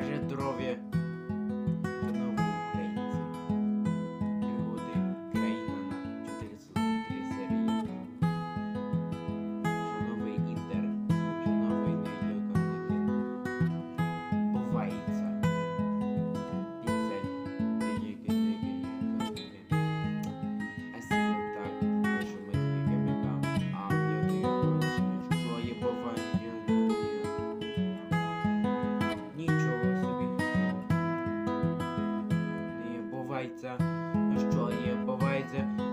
каже здоров'я. відбувається, що є бувається.